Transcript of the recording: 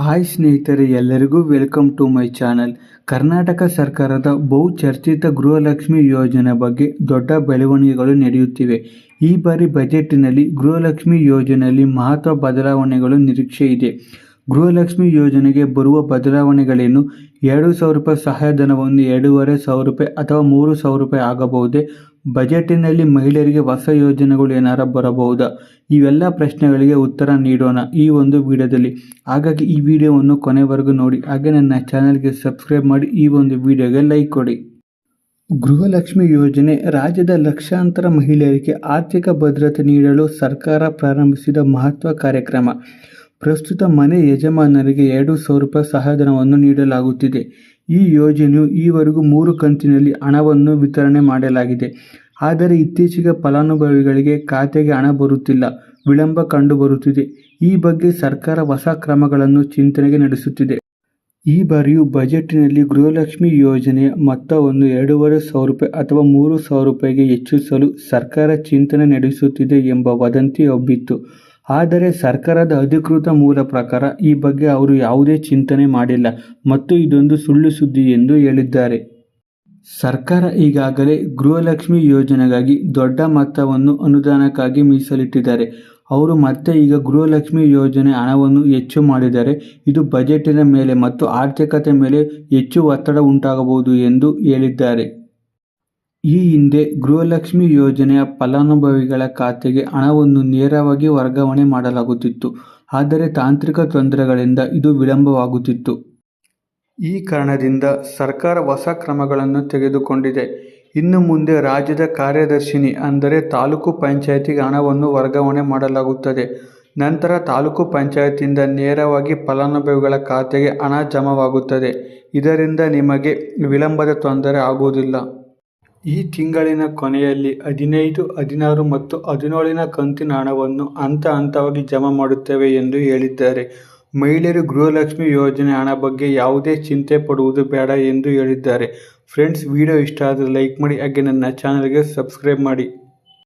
Hi ಸ್ನೇಹಿತರೆ, ಎಲ್ಲರಿಗೂ welcome to my channel. Karnataka ಸರ್ಕಾರದ ಬಹುಚರ್ಚಿತ ಗೃಹಲಕ್ಷ್ಮಿ ಯೋಜನೆ ಬಗ್ಗೆ ದೊಡ್ಡ ಬೆಳವಣಿಗೆಗಳು ನಡೆಯುತ್ತಿವೆ. ಈ ಬಾರಿ ಬಜೆಟ್ನಲ್ಲಿ ಗೃಹಲಕ್ಷ್ಮಿ ಯೋಜನೆಯಲ್ಲಿ ಮಹತ್ವ ಬದಲಾವಣೆಗಳು ನಿರೀಕ್ಷೆ ಇದೆ. ಗೃಹಲಕ್ಷ್ಮಿ ಯೋಜನೆಗೆ ಬರುವ ಬದಲಾವಣೆಗಳೇನು? ಎರಡು ಸಾವಿರ ರೂಪಾಯಿ ಸಹಾಯಧನವನ್ನು ಎರಡೂವರೆ ಸಾವಿರ ರೂಪಾಯಿ ಅಥವಾ ಮೂರು ಸಾವಿರ ರೂಪಾಯಿ ಆಗಬಹುದೇ? ಬಜೆಟಿನಲ್ಲಿ ಮಹಿಳೆಯರಿಗೆ ಹೊಸ ಯೋಜನೆಗಳು ಏನಾರ ಬರಬಹುದಾ? ಇವೆಲ್ಲ ಪ್ರಶ್ನೆಗಳಿಗೆ ಉತ್ತರ ನೀಡೋಣ ಈ ಒಂದು ವಿಡಿಯೋದಲ್ಲಿ. ಹಾಗಾಗಿ ಈ ವಿಡಿಯೋವನ್ನು ಕೊನೆವರೆಗೂ ನೋಡಿ. ಹಾಗೆ ನನ್ನ ಚಾನಲ್ಗೆ ಸಬ್ಸ್ಕ್ರೈಬ್ ಮಾಡಿ ಈ ಒಂದು ವಿಡಿಯೋಗೆ ಲೈಕ್ ಕೊಡಿ. ಗೃಹಲಕ್ಷ್ಮಿ ಯೋಜನೆ ರಾಜ್ಯದ ಲಕ್ಷಾಂತರ ಮಹಿಳೆಯರಿಗೆ ಆರ್ಥಿಕ ಭದ್ರತೆ ನೀಡಲು ಸರ್ಕಾರ ಪ್ರಾರಂಭಿಸಿದ ಮಹತ್ವ ಕಾರ್ಯಕ್ರಮ. ಪ್ರಸ್ತುತ ಮನೆ ಯಜಮಾನರಿಗೆ ಎರಡು ಸಾವಿರ ರೂಪಾಯಿ ಸಹಾಯಧನವನ್ನು ನೀಡಲಾಗುತ್ತಿದೆ. ಈ ಯೋಜನೆಯು ಈವರೆಗೂ ಮೂರು ಕಂತಿನಲ್ಲಿ ಹಣವನ್ನು ವಿತರಣೆ ಮಾಡಲಾಗಿದೆ. ಆದರೆ ಇತ್ತೀಚೆಗೆ ಫಲಾನುಭವಿಗಳಿಗೆ ಖಾತೆಗೆ ಹಣ ಬರುತ್ತಿಲ್ಲ. ವಿಳಂಬ ಕಂಡುಬರುತ್ತಿದೆ. ಈ ಬಗ್ಗೆ ಸರ್ಕಾರ ಹೊಸ ಕ್ರಮಗಳನ್ನು ಚಿಂತನೆಗೆ ನಡೆಸುತ್ತಿದೆ. ಈ ಬಾರಿಯೂ ಬಜೆಟ್ನಲ್ಲಿ ಗೃಹಲಕ್ಷ್ಮಿ ಯೋಜನೆಯ ಮೊತ್ತವನ್ನು ಎರಡೂವರೆ ಸಾವಿರ ರೂಪಾಯಿ ಅಥವಾ ಮೂರು ಸಾವಿರ ರೂಪಾಯಿಗೆ ಹೆಚ್ಚಿಸಲು ಸರ್ಕಾರ ಚಿಂತನೆ ನಡೆಸುತ್ತಿದೆ ಎಂಬ ವದಂತಿ ಹಬ್ಬಿತ್ತು. ಆದರೆ ಸರ್ಕಾರದ ಅಧಿಕೃತ ಮೂಲ ಪ್ರಕಾರ ಈ ಬಗ್ಗೆ ಅವರು ಯಾವುದೇ ಚಿಂತನೆ ಮಾಡಿಲ್ಲ ಮತ್ತು ಇದೊಂದು ಸುಳ್ಳು ಸುದ್ದಿ ಎಂದು ಹೇಳಿದ್ದಾರೆ. ಸರ್ಕಾರ ಈಗಾಗಲೇ ಗೃಹಲಕ್ಷ್ಮಿ ಯೋಜನೆಗಾಗಿ ದೊಡ್ಡ ಮೊತ್ತವನ್ನು ಅನುದಾನಕ್ಕಾಗಿ ಮೀಸಲಿಟ್ಟಿದ್ದಾರೆ. ಅವರು ಮತ್ತೆ ಈಗ ಗೃಹಲಕ್ಷ್ಮಿ ಯೋಜನೆ ಹಣವನ್ನು ಹೆಚ್ಚು ಮಾಡಿದರೆ ಇದು ಬಜೆಟಿನ ಮೇಲೆ ಮತ್ತು ಆರ್ಥಿಕತೆ ಮೇಲೆ ಹೆಚ್ಚು ಒತ್ತಡ ಉಂಟಾಗಬಹುದು ಎಂದು ಹೇಳಿದ್ದಾರೆ. ಈ ಹಿಂದೆ ಗೃಹಲಕ್ಷ್ಮಿ ಯೋಜನೆಯ ಫಲಾನುಭವಿಗಳ ಖಾತೆಗೆ ಹಣವನ್ನು ನೇರವಾಗಿ ವರ್ಗಾವಣೆ ಮಾಡಲಾಗುತ್ತಿತ್ತು. ಆದರೆ ತಾಂತ್ರಿಕ ತೊಂದರೆಗಳಿಂದ ಇದು ವಿಳಂಬವಾಗುತ್ತಿತ್ತು. ಈ ಕಾರಣದಿಂದ ಸರ್ಕಾರ ಹೊಸ ಕ್ರಮಗಳನ್ನು ತೆಗೆದುಕೊಂಡಿದೆ. ಇನ್ನು ಮುಂದೆ ರಾಜ್ಯದ ಕಾರ್ಯದರ್ಶಿನಿ ಅಂದರೆ ತಾಲೂಕು ಪಂಚಾಯತಿಗೆ ಹಣವನ್ನು ವರ್ಗಾವಣೆ ಮಾಡಲಾಗುತ್ತದೆ. ನಂತರ ತಾಲೂಕು ಪಂಚಾಯತಿಯಿಂದ ನೇರವಾಗಿ ಫಲಾನುಭವಿಗಳ ಖಾತೆಗೆ ಹಣ ಜಮಾವಾಗುತ್ತದೆ. ಇದರಿಂದ ನಿಮಗೆ ವಿಳಂಬದ ತೊಂದರೆ ಆಗುವುದಿಲ್ಲ. ಈ ತಿಂಗಳಿನ ಕೊನೆಯಲ್ಲಿ ಹದಿನೈದು, ಹದಿನಾರು ಮತ್ತು ಹದಿನೇಳನ ಕಂತಿನ ಹಣವನ್ನು ಹಂತ ಹಂತವಾಗಿ ಜಮಾ ಮಾಡುತ್ತೇವೆ ಎಂದು ಹೇಳಿದ್ದಾರೆ. ಮಹಿಳೆಯರು ಗೃಹಲಕ್ಷ್ಮಿ ಯೋಜನೆ ಹಣ ಬಗ್ಗೆ ಯಾವುದೇ ಚಿಂತೆ ಪಡುವುದು ಬೇಡ ಎಂದು ಹೇಳಿದ್ದಾರೆ. ಫ್ರೆಂಡ್ಸ್, ವಿಡಿಯೋ ಇಷ್ಟ ಆದರೆ ಲೈಕ್ ಮಾಡಿ, ಹಾಗೆ ನನ್ನ ಚಾನಲ್ಗೆ ಸಬ್ಸ್ಕ್ರೈಬ್ ಮಾಡಿ.